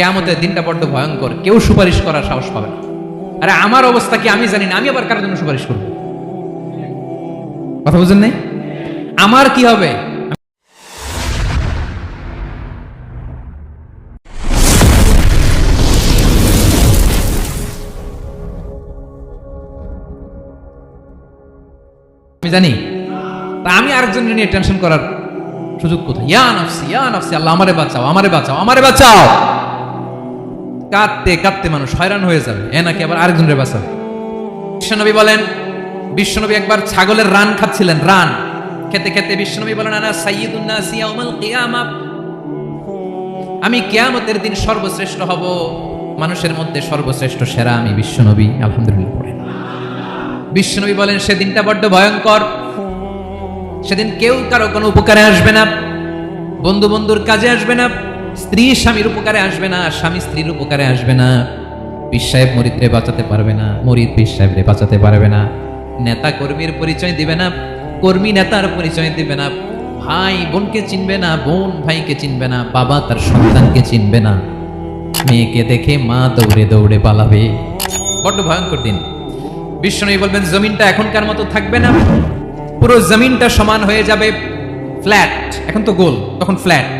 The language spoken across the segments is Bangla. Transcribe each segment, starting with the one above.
কেয়ামতের দিনটা বড্ড ভয়ঙ্কর। কেউ সুপারিশ করার সাহস পাবে না। আরে আমার অবস্থা কি আমি জানি না, আমি আবার কারোর জন্য সুপারিশ করব? কথা বুঝেন নাই? আমার কি হবে? আমি জানি। তা আমি আরেকজন নিয়ে টেনশন করার সুযোগ কোথায়? ইয়া নফসি ইয়া নফসি, আল্লাহ আমারে বাঁচাও আমারে বাঁচাও আমারে বাঁচাও! কাঁদতে কাঁদতে মানুষ হয়রান হয়ে যাবে। এ নাকি আবার আরেকজনের বাঁচাবে। বিশ্বনবী বলেন, বিশ্বনবী একবার ছাগলের রান খাচ্ছিলেন, রান। খেতে খেতে বিশ্বনবী বলেন, আনা সাইয়্যিদুন নাস ইয়াউমাল কিয়ামা। আমি কিয়ামতের দিন সর্বশ্রেষ্ঠ হব, মানুষের মধ্যে সর্বশ্রেষ্ঠ সেরা আমি বিশ্বনবী, আলহামদুলিল্লাহ পড়েন। বিশ্বনবী বলেন, সেদিনটা বড্ড ভয়ঙ্কর। সেদিন কেউ কারও কোনো উপকারে আসবে না বন্ধু বন্ধুর কাজে আসবে না। স্ত্রী স্বামীর উপকারে আসবে না, স্বামী স্ত্রীর উপকারে আসবে না। পীর সাহেব মরিদরে বাঁচাতে পারবে না, মরিদ পীর বাঁচাতে পারবে না। নেতা কর্মীর পরিচয় দিবে না, কর্মী নেতার পরিচয় দিবে না। ভাই বোনকে চিনবে না, বোন ভাইকে চিনবে না, বাবা তার সন্তানকে চিনবে না। মেয়েকে দেখে মা দৌড়ে দৌড়ে পালাবে। বড্ড ভয়ঙ্কর দিন। বিষ্ণু বলবেন, জমিনটা এখনকার মতো থাকবে না। পুরো জমিনটা সমান হয়ে যাবে ফ্ল্যাট। এখন তো গোল, তখন ফ্ল্যাট।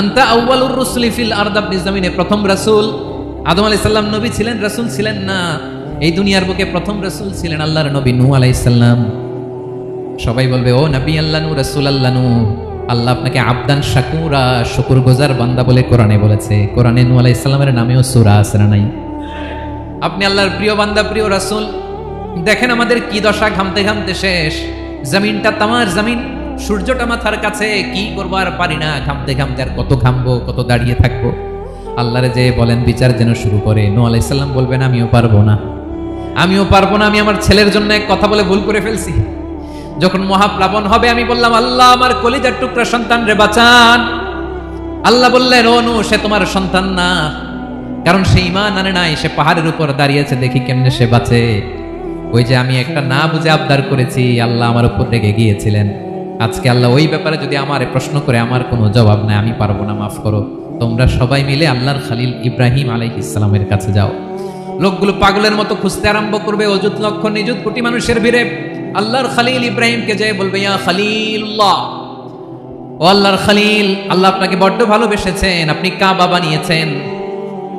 আনতা আউয়ালুর রুসুলি ফিল আরদ, আপনি জমিনে প্রথম রাসূল। আদম আলাইহিস সালাম নবী ছিলেন, রাসূল ছিলেন না। এই দুনিয়ার বুকে প্রথম রাসূল ছিলেন আল্লাহর নবী নূহ আলাইহিস সালাম। সবাই বলবে, ও নবী আল্লাহ নূ রাসূল আল্লাহ নূ আল্লাহ আপনাকে আবদান, শাকুরা শুকুর গোজার বান্দা বলে কোরআনে বলেছে। কোরআনে নূহ আলাইহিস সালামের নামেও সূরা না নাই? আপনি আল্লাহর প্রিয় বান্দা, প্রিয় রাসূল, দেখেন আমাদের কি দশা ঘামতে ঘামতে শেষ। জমিনটা তামার জমিন। সূর্যটা মাথার কাছে, কি করব আর পারি না, ঘামতে ঘামতে আর কত ঘামবো, কত দাঁড়িয়ে থাকব। আল্লাহরে যে বলেন, বিচার যেন শুরু করে। নূ আলাইহিস সালাম বলবেন, আমিও পারব না। আমিও পারব না, আমি আমার ছেলের জন্য এক কথা বলে ভুল করে ফেলছি। যখন মহাপ্লাবন হবে, আমি বললাম, আল্লাহ, আমার কলিজার টুকরা সন্তান রে, বাঁচান। আল্লাহ বললেন, ও নু, সে তোমার সন্তান না। কারণ সে ইমান আনে নাই, সে পাহাড়ের উপর দাঁড়িয়েছে দেখি কেমনে সে বাঁচে। ওই যে আমি একটা না বুঝে আবদার করেছি, আল্লাহ আমার উপর রেগে গিয়েছিলেন। আজকে আল্লাহ ওই ব্যাপারে যদি আমার প্রশ্ন করে, আমার কোনো জবাব নাই, আমি পারব না, মাফ করো। তোমরা সবাই মিলে আল্লাহর খালিল ইব্রাহিম আলাইহিস ইসলামের কাছে যাও। লোকগুলো পাগলের মতো খুঁজতে আরম্ভ করবে, অযুত লক্ষ নিযুত কোটি মানুষের ভিড়ে। আল্লাহর খালিল ইব্রাহিমকে যে বলবে, ইয়া খালিল্লাহ ও আল্লাহর খালিল, আল্লাহ আপনাকে বড্ড ভালোবেসেছেন, আপনি কাবা বানিয়েছেন।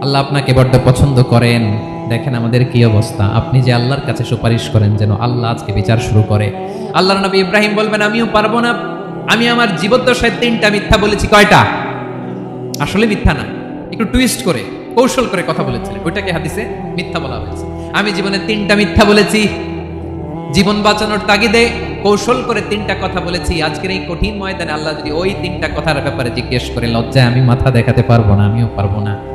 আল্লাহ আপনাকে বড্ড পছন্দ করেন। দেখেন আমাদের কি অবস্থা। আপনি যে আল্লাহর কাছে সুপারিশ করেন যেন আল্লাহ আজকে বিচার শুরু করে। আল্লাহর নবী ইব্রাহিম বলবেন, আমিও পারব না। আমি আমার জীবদ্দশায় তিনটা মিথ্যা বলেছি। কয়টা? আসলে মিথ্যা না। একটু টুইস্ট করে, কৌশল করে কথা বলেছিলেন। ওইটাকে হাদিসে মিথ্যা বলা হয়েছে। আমি জীবনে তিনটা মিথ্যা বলেছি। জীবন বাঁচানোর তাগিদে কৌশল করে তিনটা কথা বলেছি। আজকের এই কঠিন ময়দানে আল্লাহ যদি ওই তিনটা কথার ব্যাপারে জিজ্ঞেস করে, লজ্জায় আমি মাথা দেখাতে পারব না, আমিও পারব না।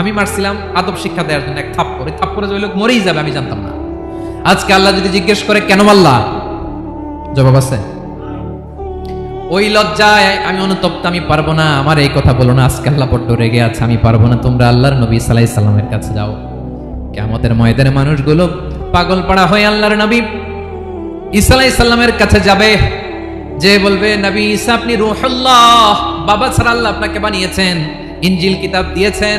আমি মারছিলাম, আদব শিক্ষা দেওয়ার জন্য এক থাপ্পড়ে। থাপ্পড়ে যে লোক মরেই যাবে, আমি জানতাম না। আজকে আল্লাহ যদি জিজ্ঞেস করে, কেন মারলা? জবাব আছে, ওই লজ্জায় আমি অনুতপ্ত, আমি পারব না। আমার এই কথা বলো না, আজকে আল্লাহ বড্ড রেগে আছে, আমি পারব না। তোমরা আল্লাহর নবী সালাই সাল্লামের কাছে যাও। কেমতের ময়দানে মানুষগুলো পাগল পাড়া হয়ে আল্লাহর নবী ঈসা আলাই সাল্লামের কাছে যাবে। যে বলবে, নবী ঈসা, আপনি রুহুল্লাহ, বাবা ছাড়া আল্লাহ আপনাকে বানিয়েছেন ইঞ্জিল কিতাব দিয়েছেন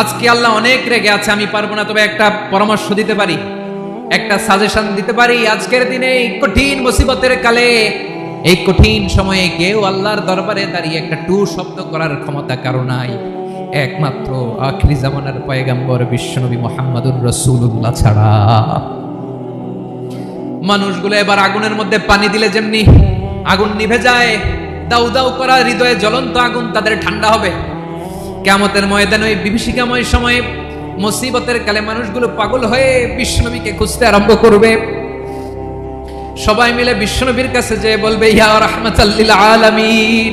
আজকে আল্লাহ অনেক রেগে আছে, আমি পারব না, তবে একটা পরামর্শ দিতে পারি। একটা সাজেশন দিতে পারি, আজকের দিনে এই কঠিন মুসিবতের কালে, এই কঠিন সময়ে কেউ আল্লাহর দরবারে দাঁড়িয়ে একটা টু শব্দ করার ক্ষমতা কারও নাই। একমাত্র আখরি জামানার পয়গাম্বর বিশ্বনবী মোহাম্মদুর রসুল্লাহ ছাড়া। মানুষগুলো এবার আগুনের মধ্যে পানি দিলে যেমনি আগুন নিভে যায় দাউ দাউ করা হৃদয়ে জ্বলন্ত আগুন তাদের ঠান্ডা হবে। কেমতের ময়দানে ওই বিভীষিকাময় সময়ে মুসিবতের কালে মানুষগুলো পাগল হয়ে বিশ্বনবীকে খুঁজতে আরম্ভ করবে। সবাই মিলে বিশ্বনবীর কাছে যে বলবে, ইয়া রহমতাল্লিল আলামিন,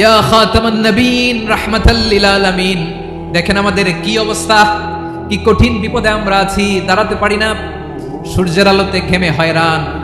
ইয়া খাতামান নবীন রাহমাতাল্লিল আলামিন। দেখেন আমাদের কি অবস্থা, কি কঠিন বিপদে আমরা আছি, দাঁড়াতে পারি না। সূর্যের আলোতে ঘেমে হয়রান।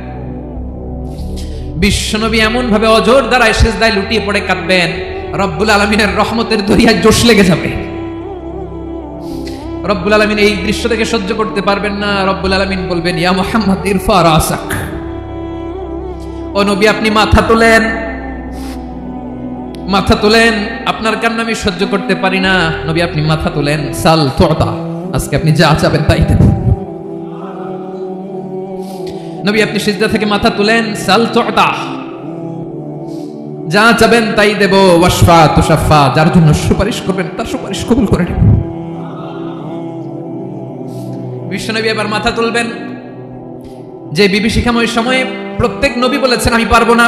বিশ্বনবী এমন ভাবে অজোর দ্বারায় সেজদায় লুটিয়ে পড়ে কাঁদবেন। রব্বুল আলমিনের রহমতের দরিয়ায় জোশ লেগে যাবে। রব্বুল আলমিন এই দৃশ্য থেকে সহ্য করতে পারবেন না। রব্বুল আলমিন বলবেন, ইয়া মোহাম্মদ ইরফা রাসাক ও নবী, আপনি মাথা তোলেন। মাথা তোলেন। আপনার কান্না আমি সহ্য করতে পারি না। নবী, আপনি মাথা তোলেন। সাল তোতা আজকে আপনি যা চাবেন তাই দেব নবী, আপনি সিজদা থেকে মাথা তুলেন, সাল তোতা যা চাবেন তাই দেব ওয়াসফা তুষাফা যার জন্য সুপারিশ করবেন, তার সুপারিশ কবুল করে নেব বিশ্বনবী এবার মাথা তুলবেন। যে বিবি বিভীষিকাময় সময়ে প্রত্যেক নবী বলেছেন, আমি পারব না।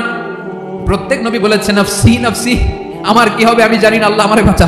প্রত্যেক নবী বলেছেন, নফসি নফসি, আমার কি হবে আমি জানি না, আল্লাহ আমারে বাঁচা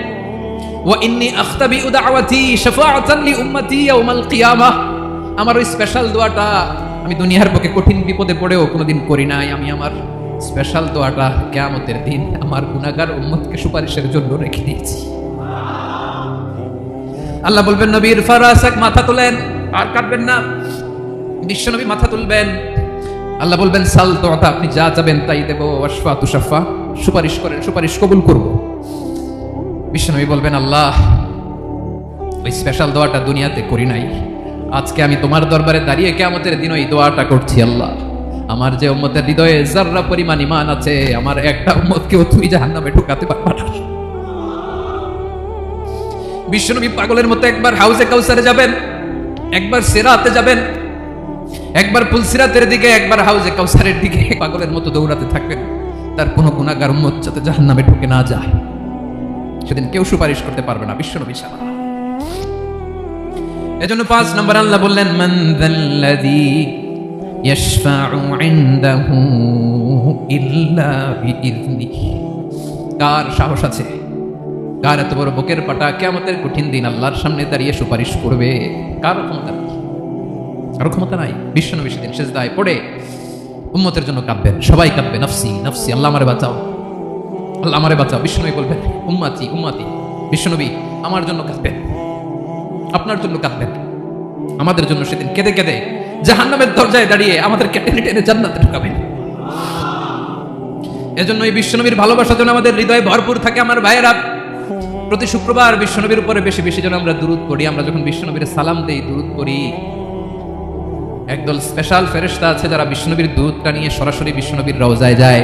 ইন্নি আখতাবি উদাওয়াতি শাফাআতান লি উম্মতি ইয়াউমাল কিয়ামাহ আমার ওই স্পেশাল দোয়াটা আমি দুনিয়ার বুকে কঠিন বিপদে পড়েও কোনোদিন করি নাই। আমি আমার স্পেশাল দোয়াটা কিয়ামতের দিন আমার গুনাহগার উম্মতকে সুপারিশের জন্য রেখে দিয়েছি। আল্লাহ বলবেন নবীর ফারাসাক মাথা তোলেন, আর কাটবেন না। বিশ্বনবী মাথা তুলবেন। আল্লাহ বলবেন, সাল তোতা আপনি যা চাবেন তাই দেবো। ওয়াসফা তুষাফা সুপারিশ করেন, সুপারিশ কবুল করব। বিশ্বনবী বলবেন, আল্লাহ, ওই স্পেশাল দোয়াটা দুনিয়াতে করি নাই। আজকে আমি তোমার দরবারে দাঁড়িয়ে কেমতের দিন ওই দোয়াটা করছি, আল্লাহ। আমার যে উম্মতের হৃদয়ে জাররা পরিমাণ ইমান আছে, আমার একটা উম্মতকেও তুই জাহান্নামে ঢুকাতে পারবা না। বিশ্বনবী পাগলের মতো একবার হাউসে কাউসারে যাবেন, একবার সেরাতে যাবেন, একবার পুলসিরাতের দিকে, একবার হাউজে কাউসারের দিকে। পাগলের মতো দৌড়াতে থাকবেন, তার কোনো গুণাগার উম্মত যাতে জাহান্নামে ঢুকে না যায়। সেদিন কেউ সুপারিশ করতে পারবে না, বিশ্বনবী সারা এজন্য পাঁচ নম্বর আল্লাহ বললেন, মান যাল্লাযী ইয়াশফাউ ইনদাহু ইল্লা বিইذনিহি কার সাহস আছে? কার এত বড় বুকের পাটা কিয়ামতের কঠিন দিন আল্লাহর সামনে দাঁড়িয়ে সুপারিশ করবে? কার ক্ষমতা নেই। কারও ক্ষমতা নাই। বিশ্বনবী সেদিন সেজদায় পড়ে উম্মতের জন্য কাঁদবেন, সবাই কাঁদবে, নফসি নফসি, আল্লাহ আমার বাঁচাও। আল্লাহ আমারে বাঁচাও। বিশ্বনবী বলবেন, উম্মাতি উম্মাতি, বিশ্বনবী, আমার জন্য কাঁদবেন। আপনার জন্য কাঁদবেন। আমাদের জন্য সেদিন কেঁদে কেঁদে জাহান্নামের দরজায় দাঁড়িয়ে আমাদের টেনে টেনে জান্নাতে ঢুকাবেন। এজন্য এই বিশ্বনবীর ভালোবাসা যেন আমাদের হৃদয়ে ভরপুর থাকে, আমার ভাইয়েরা। প্রতি শুক্রবার বিশ্বনবীর উপরে বেশি বেশি যেন আমরা দূরত করি আমরা যখন বিশ্বনবীর সালাম দেই দূরত করি একদল স্পেশাল ফেরেশতা আছে যারা বিষ্ণুবীর দুধটা নিয়ে সরাসরি বিষ্ণুবীর রওজায় যায়।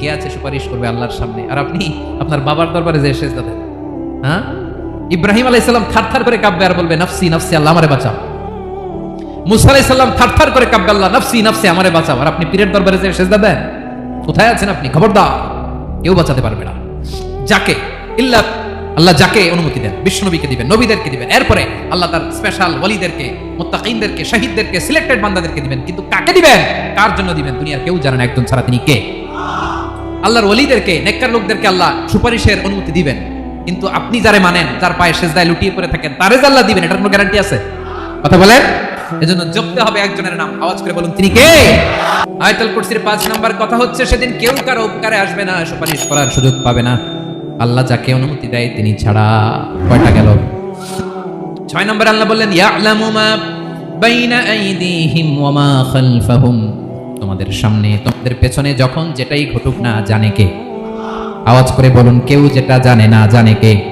কে আছে সুপারিশ করবে আল্লাহর সামনে? আর আপনি আপনার বাবার দরবারে যে সেজদা দেন হ্যাঁ? ইব্রাহিম আলাইহিস সালাম থারথার করে কাঁপবে আর বলবে, নফসি নফসি, আল্লাহ আমারে বাঁচাও। মুসা আলাইহিস সালাম থারথার করে কাঁপবে, আল্লাহ, নফসি নফসি, আমারে বাঁচাও। আর আপনি পীরের দরবারে যে সেজদা দেন, কোথায় আছেন আপনি? খবরদার, কেউ বাঁচাতে পারবে না। যাকে? ইল্লা আল্লাহ যাকে অনুমতি দেন বিষ্ণুনবীকে দিবেন, নবীদেরকে দিবেন, এরপরে আল্লাহ তার স্পেশাল ওয়ালিদেরকে মুত্তাকিনদেরকে, শহীদদেরকে সিলেক্টেড বান্দাদেরকে দিবেন, কিন্তু কাকে দিবেন? কার জন্য দিবেন? দুনিয়ার কেউ জানে না, একজন ছাড়া তিনি কে? আল্লাহর ওলিদেরকে, নেককার লোকদেরকে আল্লাহ সুপারিশের অনুমতি দিবেন, কিন্তু আপনি যারে মানেন, যার পায়ে সেজদায় লুটিয়ে পড়ে থাকেন, তারে যে আল্লাহ দিবেন, এটার কোনো গ্যারান্টি আছে? কথা বলেন? এজন্য জপতে হবে একজনের নাম, আওয়াজ করে বলুন, তিনি কে? আয়তাল কুরসির পাঁচ নাম্বার কথা হচ্ছে, সেদিন কেউ কারও উপকারে আসবে না, সুপারিশ করার সুযোগ পাবে না। আল্লাহ যাকে অনুমতি দেয় তিনি ছাড়া কয়টা গেল। ছয় নম্বর আল্লাহ বললেন তোমাদের সামনে, তোমাদের পেছনে যখন যেটাই ঘটুক না জানে কে। আওয়াজ করে বলুন, কেউ যেটা জানে না জানে কে?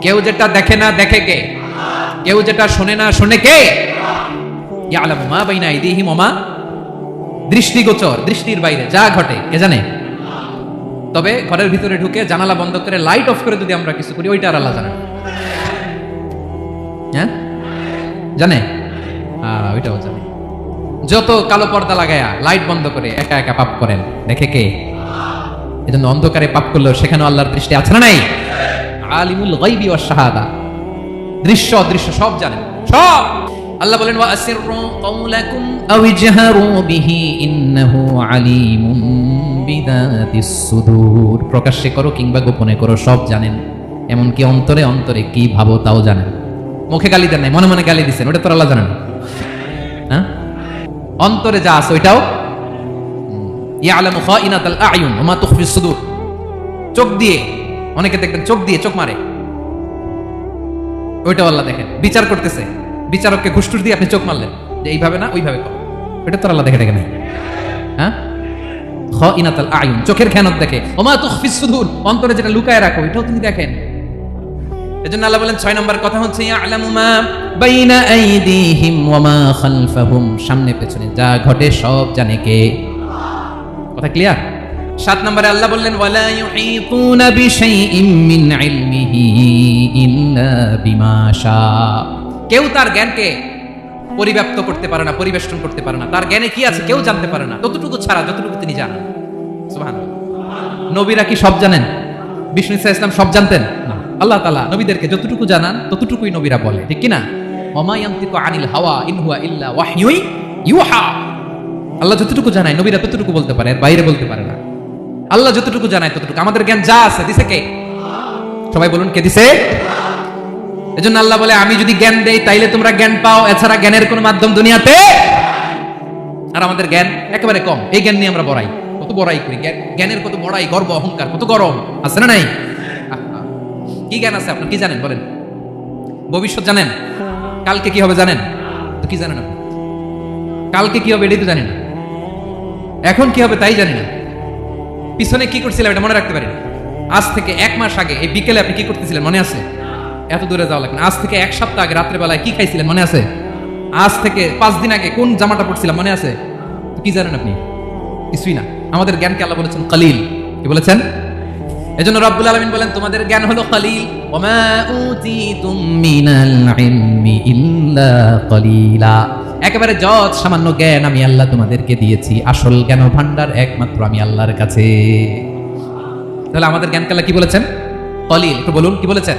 কেউ যেটা দেখে না দেখে কে? কেউ যেটা শোনে না শোনে কে? দৃষ্টিগোচর, দৃষ্টির বাইরে, যা ঘটে, কে জানে? তবে ঘরের ভিতরে ঢুকে জানালা বন্ধ করে লাইট অফ করে যদি আমরা কিছু করি, ওইটা আর আল্লাহ জানে হ্যাঁ? জানে? ওইটাও জানে। যত কালো পর্দা লাগায়া লাইট বন্ধ করে একা একা পাপ করেন, দেখে কে? এজন্য অন্ধকারে পাপ করলেও সেখানেও আল্লাহর দৃষ্টি আছে না নাই? আলিমুল গাইবি ওয়াস শাহাদা। দৃশ্য অদৃশ্য সব জানেন। সব! আল্লাহ বলেন, ওয়া আসিররু কাওলাকুম আও ইজহারু বিহি ইন্নাহু বিদাতিস সুদূর। প্রকাশ্যে করো কিংবা গোপনে করো, সব জানেন। এমনকি অন্তরে অন্তরে কি ভাবো তাও জানেন। মুখে গালি দেন নাই, মনে মনে গালি দিচ্ছেন ওটা তো আল্লাহ জানেন। হ্যাঁ? অন্তরে যা আছে ওইটাও। চোখ দিয়ে, অনেকে দেখবেন চোখ দিয়ে চোখ মারে। ওইটাও আল্লাহ দেখেন, বিচার করতেছে। বিচারককে ঘুষটুস দিয়ে আপনি চোখ মারলেন। যে এইভাবে না, ওইভাবে কর। ওটা তো আল্লাহ দেখে দেখে নাই। হ্যাঁ? খ ইনাতাল আয়ুন চোখের খেয়ানত দেখে। ওমা তুখফিস সুদূর, অন্তরে যেটা লুকায় রাখো, এটাও তিনি দেখেন। এজন্য আল্লাহ বলেন, ছয় নম্বর কথা হচ্ছে, ইয়ালামু মা বাইনা আইদিহিম ওয়া মা খালফাহুম। সামনে পেছনে যা ঘটে সব জানে কে। কথা ক্লিয়ার? সাত নম্বরে আল্লাহ বললেন, ওয়ালা ইউহিতুনা বিশাইইম মিন ইলমিহি ইল্লা বিমা শা কেউ তার জ্ঞানকে পরিব্যাপ্ত করতে পারে না, পরিবেষ্টন করতে পারে না। তার জ্ঞানে কি আছে কেউ জানতে পারে না। ততটুকু ছাড়া, যতটুকু তিনি জানেন। নবীরা কি সব জানেন? বিষ্ণু ইসা ইসলাম সব জানতেন? না। আল্লাহ তালা নবীদেরকে যতটুকু জানান, ততটুকুই নবীরা বলে। ঠিক কিনা? ওমায়ান্তিকু আনিল হাওয়া ইন হুয়া ইল্লা ওয়াহয়ুই ইউহা। আল্লাহ যতটুকু জানায়, নবীরা ততটুকু বলতে পারে বাইরে বলতে পারে না। আল্লাহ যতটুকু জানায় ততটুকু। আমাদের জ্ঞান যা আছে, দিছে কে? সবাই বলুন, কে দিছে? এজন্য আল্লাহ বলে, আমি যদি জ্ঞান দেই, তাইলে তোমরা জ্ঞান পাও। এছাড়া জ্ঞানের কোনো মাধ্যম দুনিয়াতে আর আমাদের জ্ঞান একেবারে কম। এই জ্ঞান নিয়ে আমরা বড়াই। কত বড়াই করি। জ্ঞানের কত বড়াই, গর্ব, অহংকার, কত গরম। আছে না নাই? কি জ্ঞান আছে আপনার? কি জানেন? বলেন। ভবিষ্যৎ জানেন? কালকে কি হবে জানেন? তো কি জানেন আপনি? কালকে কি হবে এটাই তো জানি এখন কি হবে তাই জানি না। পিছনে কি করছিলাম এটা মনে রাখতে পারি আজ থেকে এক মাস আগে এই বিকেলে আপনি কি করতেছিলেন? মনে আছে? এত দূরে যাওয়া লাগবে। আজ থেকে এক সপ্তাহ আগে রাত্রে বেলায় কি খাইছিলেন মনে আছে? আজ থেকে পাঁচ দিন আগে কোন জামাটা পড়ছিলাম মনে আছে? কি জানেন আপনি? কিছুই না। আমাদের জ্ঞানকে আল্লাহ বলেছেন কালিল কি বলেছেন? এজন্য রব্বুল আলামিন বলেন, তোমাদের জ্ঞান হলো কালিল। একেবারে যত সামান্য জ্ঞান আমি আল্লাহ তোমাদেরকে দিয়েছি, আসল জ্ঞান ভান্ডার একমাত্র আমি আল্লাহর কাছে। তাহলে আমাদের জ্ঞান কাল্লা কি বলেছেন? কলিল একটু বলুন, কি বলেছেন?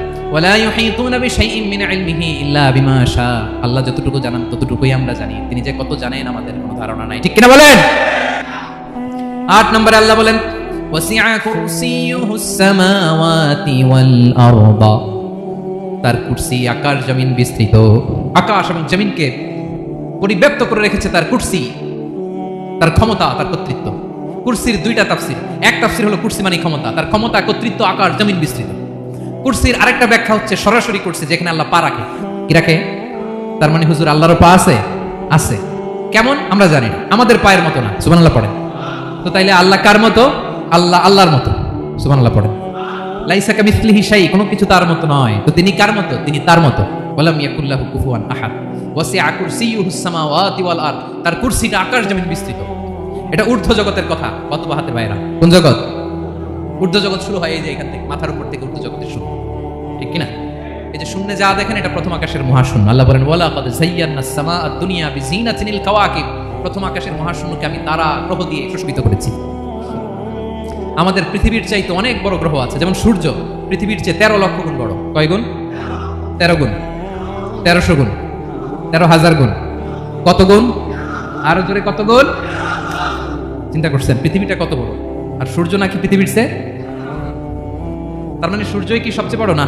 ওয়ালা ইউহিতুনা বিশাইইন মিন ইলমিহি ইল্লা বিমা শা আল্লাহ যতটুকু জানান, ততটুকুই আমরা জানি। তিনি যে কত জানেন, আমাদের কোনো ধারণা নাই। ঠিক কিনা বলেন? আট নম্বরে আল্লাহ বলেন, ওয়াসিআ কুরসিয়ুহুস সামাওয়াতি ওয়াল আরদা। তার কুরসি আকাশ জমিন বিস্তৃত। আকাশ এবং জমিনকে পরিব্যাপ্ত করে রেখেছে তার কুরসি। তার ক্ষমতা, তার কর্তৃত্ব। কুরসির দুইটা তাফসির। এক তাফসির হলো কুরসি মানে ক্ষমতা। তার ক্ষমতা, কর্তৃত্ব আকাশ জমিন বিস্তৃত। কুরসির আরেকটা ব্যাখ্যা হচ্ছে সরাসরি কুরসি যেখানে আল্লাহ পা রাখে। কি রাখে? তার মানে হুজুর, আল্লাহর পা আছে? আছে। কেমন? আমরা জানি না। আমাদের পায়ের মতো না। সুবহানাল্লাহ পড়েন। তো তাইলে আল্লাহ কার মতো? আল্লাহ আল্লাহর মতো। সুবহানাল্লাহ পড়েন। লাইসা কামিসলিহি শাই কোনো কিছু তার মতো নয়। তো তিনি কার মতো? তিনি তার মতো। ওয়ালাম ইয়াকুল্লাহু কুফুয়ান আহাদ। ওয়াসিআ কুরসিয়ুহুস সামাওয়াতি ওয়াল আরদ। তার কুরসিটা আকাশ জমিন বিস্তৃত। এটা ঊর্ধ্ব জগতের কথা কত বাহাতে বাইরা। কোন জগৎ? ঊর্ধ্ব জগৎ শুরু হয় এই যে এখান থেকে, মাথার উপর থেকে ঊর্ধ্ব জগতের শুরু। ঠিক কি না এই যে শূন্যে যা দেখেন, এটা প্রথম আকাশের মহাশূন্য। আল্লাহ বলেন ওয়ালা কদ যায়্যানা সামা দুনিয়া বিজিনাতিনিল কাওয়াকিব। প্রথম আকাশের মহাশূন্যকে আমি তারা গ্রহ দিয়ে সুশোভিত করেছি। আমাদের পৃথিবীর চাইতে অনেক বড় গ্রহ আছে, যেমন সূর্য, পৃথিবীর চেয়ে তেরো লক্ষ গুণ বড়। কয় গুণ? তেরো গুণ। তেরোশো গুণ। তেরো হাজার গুণ। কত গুণ? আরও জোরে কত গুণ? চিন্তা করছেন, পৃথিবীটা কত বড়? আর সূর্য নাকি পৃথিবীর চেয়ে? তার মানে সূর্যই কি সবচেয়ে বড় না?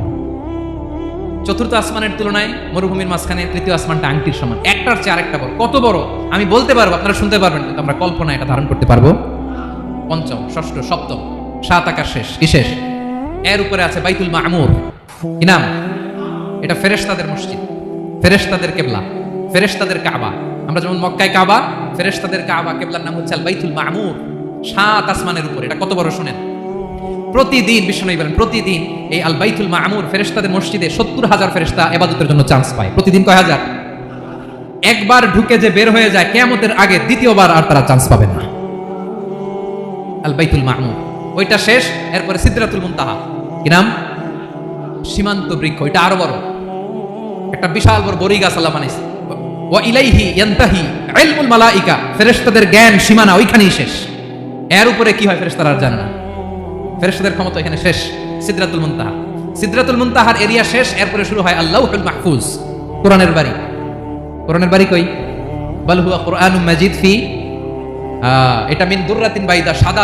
চতুর্থ আসমানের তুলনায় মরুভূমির মাঝখানে তৃতীয় আসমানটা আংটির সমান। একটার চেয়ে আরেকটা বড়। কত বড়? আমি বলতে পারব, আপনারা শুনতে পারবেন, কিন্তু আমরা কল্পনা এটা ধারণ করতে পারব। পঞ্চম, ষষ্ঠ, সপ্তম, সাত আকাশ শেষ। কি শেষ? এর উপরে আছে বাইতুল মামুর। কি নাম? এটা ফেরেশতাদের মসজিদ। ফেরেশতাদের কেবলা। ফেরেশতাদের কাবা। আমরা যেমন মক্কায় কাবা, ফেরেশতাদের কাবা কেবলার নাম হচ্ছে বাইতুল মামুর। সাত আসমানের উপরে। এটা কত বড়? শুনেন। প্রতিদিন বিষ্ণু বলেন, প্রতিদিন এই আল বাইতুল মামুর ফেরেশতাদের মসজিদে সত্তর হাজার ফেরেশতা এবাদতের জন্য চান্স পায়। প্রতিদিন কয় হাজার? একবার ঢুকে যে বের হয়ে যায়, কেয়ামতের আগে দ্বিতীয়বার আর তারা চান্স পাবে না। আল বাইতুল মাহমুদ ওইটা শেষ, এরপরে সিদ্রাতুল মুনতাহা। কি নাম? সীমান্ত বৃক্ষ, ওইটা আরও বড়। একটা বিশাল বড় বড়ি গাছ আল্লাহ বানাইছে। ওয়া ইলাইহি ইয়ান্তাহি ইলমুল মালাইকা। ফেরেশতাদের জ্ঞান সীমানা ওইখানেই শেষ। এর উপরে কি হয়, ফেরেশতারা আর জানে না। ফেরেশতাদের ক্ষমতা এখানে শেষ, সিদ্রাতুল মুনতাহা। সিদ্রাতুল মুনতাহার এরিয়া শেষ, এরপরে শুরু হয় আল্লাহুল মাহফুজ, কোরআনের বাড়ি। কোরআনের বাড়ি কই? হুয়া কোরআনুম মাজিদ ফি এটা মিন দুর্রাতিন বাইদা, সাদা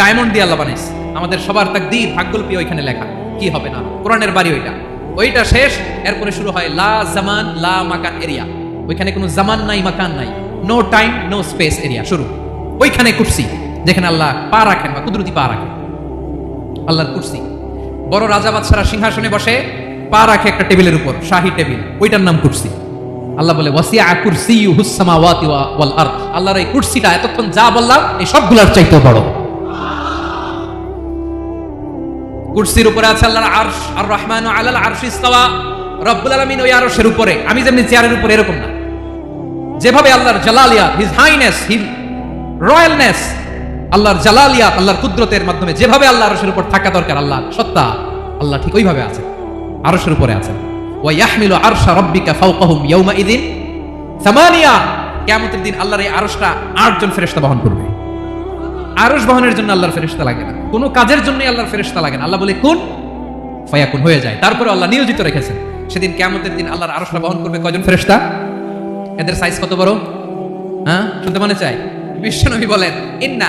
ডায়মন্ড দিয়ে আল্লাহ বানাইছে। আমাদের সবার ভাগ্যলিপি ওইখানে লেখা। কি হবে না? কোরআনের বাড়ি ওইটা। ওইটা শেষ, এরপরে শুরু হয় লা জামান, লা মাকান এরিয়া। ওইখানে কোনো জামান নাই, মাকান নাই। No time no space area, শুরু। ওইখানে কুরসি, যেখানে আল্লাহ পা রাখেন বা কুদরতি পা রাখেন। আল্লাহর কুরসি। বড় রাজা বাদশারা সিংহাসনে বসে, পা রাখে একটা টেবিলের উপর, শাহী টেবিল, ওইটার নাম কুরসি। আল্লাহ বলে ওয়াসিয়া কুরসিয়ু হুসসামাওয়াতি ওয়া- ওয়াল আরদ। আল্লাহর এই কুরসিটা এতক্ষণ যা বললাম, এই সবগুলোর চাইতেও বড়। কুরসির উপরে আছে আল্লাহর আরশ, আর রহমান আলাল আরশ ইস্তাওয়া। রব্বুল আলামিন ওই আরশের উপরে, আমি যেমনি চেয়ারের উপরে, এরকম না। যেভাবে আল্লাহর জালালিয়াত হিজ হাইনেস হিজ রয়্যালনেস আল্লাহর জালালিয়াত, আল্লাহর কুদরতের মাধ্যমে যেভাবে আল্লাহ আরশের উপর থাকা দরকার, আল্লাহ সত্তা, আল্লাহ ঠিক ওইভাবে আছে আরশের উপরে আছেন। ওয়া ইয়াহমিলু আরশা রাব্বিকা ফাওকাহুম ইয়াউমা ইদিন সামানিয়া। কিয়ামতের দিন আল্লাহর এই আরশটা আটজন ফেরেশতা বহন করবে। আরশ বহনের জন্য আল্লাহর ফেরেশতা লাগে না। কোনো কাজের জন্যই আল্লাহর ফেরেশতা লাগে না। আল্লাহ বলে, কোন? ফায়াকুন, হয়ে যায়। তারপরে আল্লাহ নিয়োজিত রেখেছেন। সেদিন কিয়ামতের দিন আল্লাহর আরশটা বহন করবে কয়জন ফেরেশতা? এদের সাইজ কত বড়? হ্যাঁ শুনতে মনে চাই বিশ্বনবী বলেন, ইন্না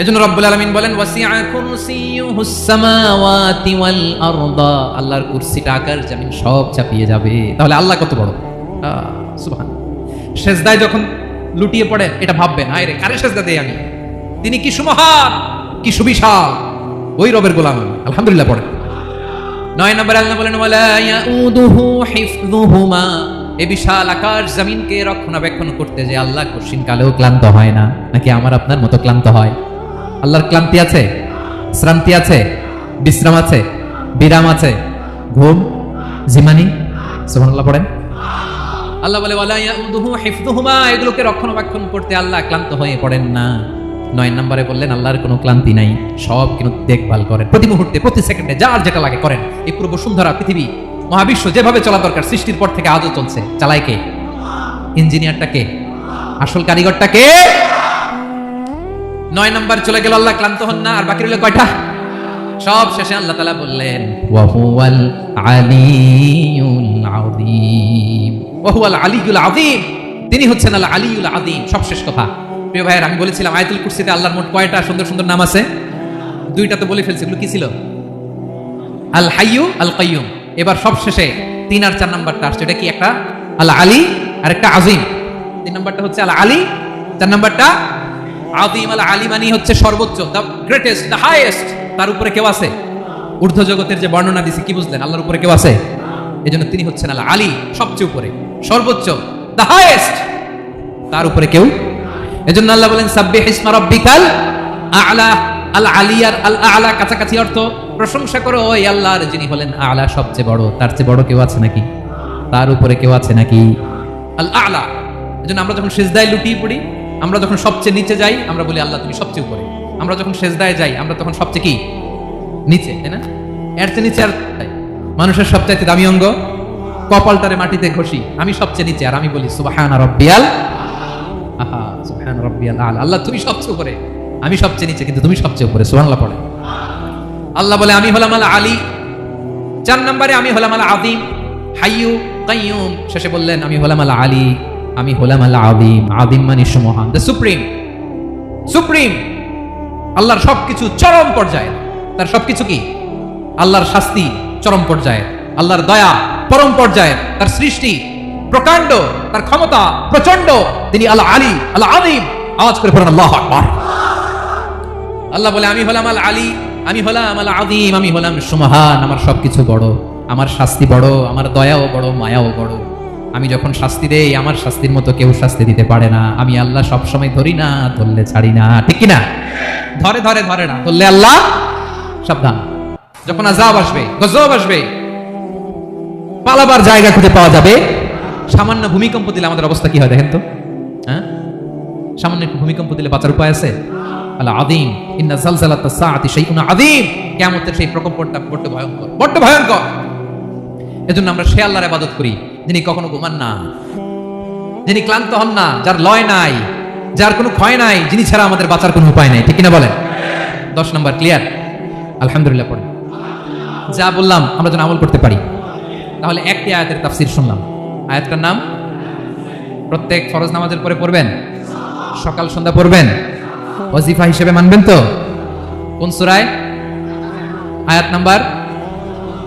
এজন্য রব্বুল আলামিন বলেন, ওয়াসিআ কুরসিয়ুহুস সামাওয়াতি ওয়াল আরদা। আল্লাহর কুরসিটা আকাশ জমিন সব চাপিয়ে যাবে। তাহলে আল্লাহ কত বড়? সুবহান সেজদায় যখন লুটিয়ে পড়ে, এটা ভাববেন, আয় রে, কারে সেজদা দেই আমি? তিনি কি সুমহান, কি সুবিশাল, ওই রবের গোলাম আলহামদুলিল্লাহ পড়েন। নয় নম্বর আল্লাহ বলেন, ওয়ালা ইয়াউদুহু হিফযুহুমা। এই বিশাল আকাশ জমিনকে রক্ষণাবেক্ষণ করতে যে আল্লাহ কঠিন কালেও ক্লান্ত হয় না, নাকি আমার আপনার মতো ক্লান্ত হয়? আল্লাহর ক্লান্তি আছে? শ্রান্তি আছে? বিশ্রাম আছে? বিরাম আছে? ঘুম? জিমানি? সুবহানাল্লাহ পড়েন। আল্লাহ বলে এগুলোকে রক্ষণাবেক্ষণ করতে আল্লাহ ক্লান্ত হয়ে পড়েন না। নয় নম্বরে বললেন, আল্লাহর কোনো ক্লান্তি নাই। সব কিন্তু দেখভাল করেন। প্রতি মুহূর্তে, প্রতি সেকেন্ডে যার যেটা লাগে করেন। এই পুরো বসুন্ধরা পৃথিবী, মহাবিশ্ব যেভাবে চলা দরকার, সৃষ্টির পর থেকে আজও চলছে। চালায় কে? ইঞ্জিনিয়ারটা কে? আসল কারিগরটা কে? নয় নম্বর চলে গেল, আল্লাহ ক্লান্ত হন না, আর বাকি রইল কয়টা? সব শেষে আল্লাহ তালা বললেন ওয়াহুয়াল আলিউল আযীম। ওয়াহুয়াল আলিউল আযীম। তিনি হচ্ছেন আল আলিউল আযীম, সব শেষ কথা। প্রিয় ভাইয়ের, আমি বলেছিলাম, আয়াতুল কুরসিতে আল্লাহর মোট কয়টা সুন্দর সুন্দর নাম আছে? দুইটা তো বলে ফেলছি, এগুলো কি ছিল? আল হাইয়ু, আল কাইয়ুম। এবার সব শেষে তিন আর চার নাম্বারটা আসছে, এটা কি একটা? আল আলী, আর একটা আজিম তিন নাম্বারটা হচ্ছে আল আলী, চার নাম্বারটা আদিম আল আলী মানে হচ্ছে সর্বোচ্চ দ্য গ্রেটেস্ট দ্য হাইয়েস্ট তার উপরে কেউ আছে? ঊর্ধ্ব জগতের যে বর্ণনা দিছি, কি বুঝলেন? আল্লাহর উপরে কেউ আছে? এই জন্য তিনি হচ্ছেন আল আলী, সবচেয়ে উপরে। সর্বোচ্চ দ্য হাইয়েস্ট তার উপরে কেউ? এজন্য আল্লাহ বলেন, সাব্বিহ ইসমা রাব্বিকাল আ'লা। আল আলিয়ার আল আ'লা কাছাকাছি অর্থ, প্রশংসা করো ওই আল্লাহর যিনি হলেন আ'লা সবচেয়ে বড়, তার চেয়ে বড় কেউ আছে নাকি? তার উপরে কেউ আছে নাকি? আল আ'লা। এজন্য আমরা যখন সেজদায় লুটিয়ে পড়ি আমরা যখন সবচেয়ে নিচে যাই, আমরা বলি, আল্লাহ, তুমি সবচেয়ে উপরে। আমরা যখন সেজদায় যাই, আমরা তখন সবচেয়ে কি? নিচে, তাই না? এর চেয়ে নিচে আর মানুষের সবচাইতে দামি অঙ্গ, কপালটারে মাটিতে ঘষি, আমি সবচেয়ে নিচে, আর আমি বলি, সুবহানা রাব্বিয়াল আহা, সুবহান রাব্বিয়াল আলা। আল্লাহ, তুমি সবচেয়ে উপরে। আমি সবচেয়ে নিচে, কিন্তু তুমি সবচেয়ে উপরে, সুবহানাল্লাহ পড়ে। আল্লাহ বলে, আমি হলাম আল আলী। চার নম্বরে, আমি হলাম আল আযীম। হাইয়ু, কাইয়ুম। শেষে বললেন, আমি হলাম আল আলী। আমি হলাম আল আদিম আযীম মানে সুমহান। দ্য সুপ্রিম সুপ্রিম আল্লাহর সবকিছু চরম পর্যায়ে। তার সবকিছু কি? আল্লাহর শাস্তি চরম পর্যায়ে। আল্লাহর দয়া পরম পর্যায়ে। তার সৃষ্টি প্রকাণ্ড। তার ক্ষমতা প্রচণ্ড তিনি আল্লাহ আলী আল্লাহ আলিম আওয়াজ করে পড়েন, আল্লাহ আকবার। আল্লাহ বলে, আমি হলাম আল আলী, আমি হলাম আল আদিম আমি হলাম সুমহান। আমার সবকিছু বড়। আমার শাস্তি বড়, আমার দয়াও বড়, মায়াও বড়। আমি যখন শাস্তি দেই, আমার শাস্তির মতো কেউ শাস্তি দিতে পারে না। আমি আল্লাহ সব সময় ধরি না, ধরলে ছাড়ি না। ঠিক না ধরে ধরে ধরে না, ধরলে আল্লাহ সাবধান। যখন আজাব আসবে, গজব আসবে, পালাবার জায়গা খুঁজে পাওয়া যাবে। সামান্য ভূমিকম্প দিলে আমাদের অবস্থা কি হয় দেখেন তো? হ্যাঁ? সামান্য একটু ভূমিকম্প দিলে বাঁচার উপায় আছে? আল্লাহ আদিম ইন্না জালজালাত সাআতি শাইউন আদিম কিয়ামতের সেই প্রকোপটা বড্ড ভয়ঙ্কর বড্ড ভয়ঙ্কর। এজন্য আমরা সে আল্লাহর ইবাদত করি। যিনি কখনো ঘুমান না, যিনি ক্লান্ত হন না, যার লয় নাই, যার কোনো ক্ষয় নাই, যিনি ছাড়া আমাদের বাঁচার কোনো উপায় নাই। ঠিক কিনা বলেন? দশ নম্বর, ক্লিয়ার? আলহামদুলিল্লাহ পড়েন। যা বললাম, আমরা যেন আমল করতে পারি। তাহলে একটি আয়াতের তাফসির শুনলাম। আয়াতটার নাম? প্রত্যেক ফরজ নামাজের পরে পড়বেন? সকাল, সন্ধ্যা পড়বেন? ওয়াজিফা হিসেবে মানবেন তো? কোন সুরায়? আয়াত নাম্বার?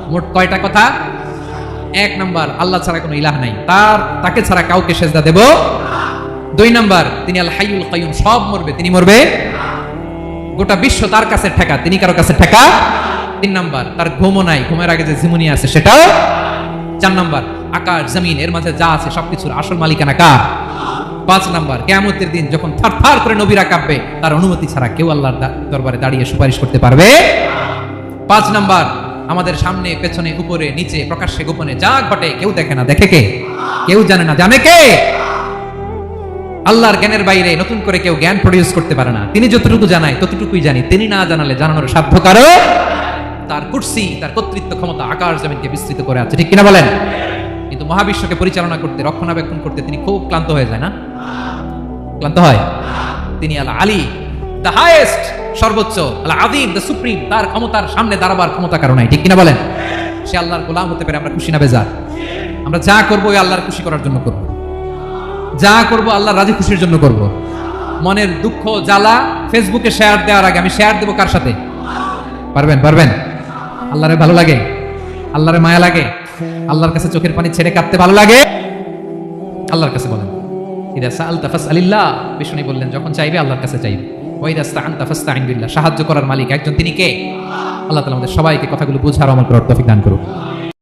মোট কয়টা কথা? এক নাম্বার, আল্লাহ ছাড়া কোনো ইলাহ নাই। তার, তাকে ছাড়া কাউকে সেজদা দেব দুই নাম্বার, তিনি আল হাইউল কাইয়ুম, সব মরবে, তিনি মরবে গোটা বিশ্ব তার কাছে ঠেকা, তিনি কারও কাছে ঠেকা। তিন নাম্বার, তার ঘুমও নাই, ঘুমের আগে যে জিমুনি আছে সেটাও। চার নাম্বার, আকাশ, জমিন, এর মাঝে যা আছে সবকিছুর আসল মালিকানা কার? পাঁচ নাম্বার, কেয়ামতের দিন যখন থার থার করে নবীরা কাঁপবে, তার অনুমতি ছাড়া কেউ আল্লাহর দরবারে দাঁড়িয়ে সুপারিশ করতে পারবে পাঁচ নাম্বার আমাদের সামনে, পেছনে, উপরে, নিচে, প্রকাশ্যে, গোপনে যা ঘটে, কেউ দেখে না। দেখে কে? কেউ জানে না। জানে কে? আল্লাহর জ্ঞানের বাইরে নতুন করে কেউ জ্ঞান প্রডিউস করতে পারে না। তিনি যতটুকু জানায়, ততটুকুই জানি। তিনি না জানালে জানানোর সাধ্য কারও? তার কুর্সি, তার কর্তৃত্ব ক্ষমতা আকাশ জমিনকে বিস্তৃত করে আছে। ঠিক কিনা বলেন? কিন্তু মহাবিশ্বকে পরিচালনা করতে, রক্ষণাবেক্ষণ করতে তিনি খুব ক্লান্ত হয়ে যায় না? ক্লান্ত হয়? তিনি আল আলী দ্য হাইয়েস্ট সর্বোচ্চ আল আদিম দ্য সুপ্রিম তার ক্ষমতার সামনে দাঁড়াবার ক্ষমতা কারণ নাই, ঠিক কিনা বলেন? সে আল্লাহর গোলাম হতে পারে আমরা খুশি না, বেজার? আমরা যা করব ওই আল্লাহর খুশি করার জন্য করব। যা করব আল্লাহ রাজি খুশির জন্য করব। মনের দুঃখ, জ্বালা, ফেসবুকে শেয়ার দেওয়ার আগে আমি শেয়ার দেবো কার সাথে? পারবেন পারবেন? আল্লাহরে ভালো লাগে? আল্লাহরে মায়া লাগে? আল্লাহর কাছে চোখের পানি ছেড়ে কাঁদতে ভালো লাগে? আল্লাহর কাছে বলেন। ইদা সাআলতা ফাসআলিল্লাহ। বিষ্ণু বললেন, যখন চাইবে আল্লাহর কাছে চাইবে। সাহায্য করার মালিক একজন, তিনি কে? আল্লাহ তালা আমাদের সবাইকে কথাগুলো বুঝার আমল করার তফিক দান করুন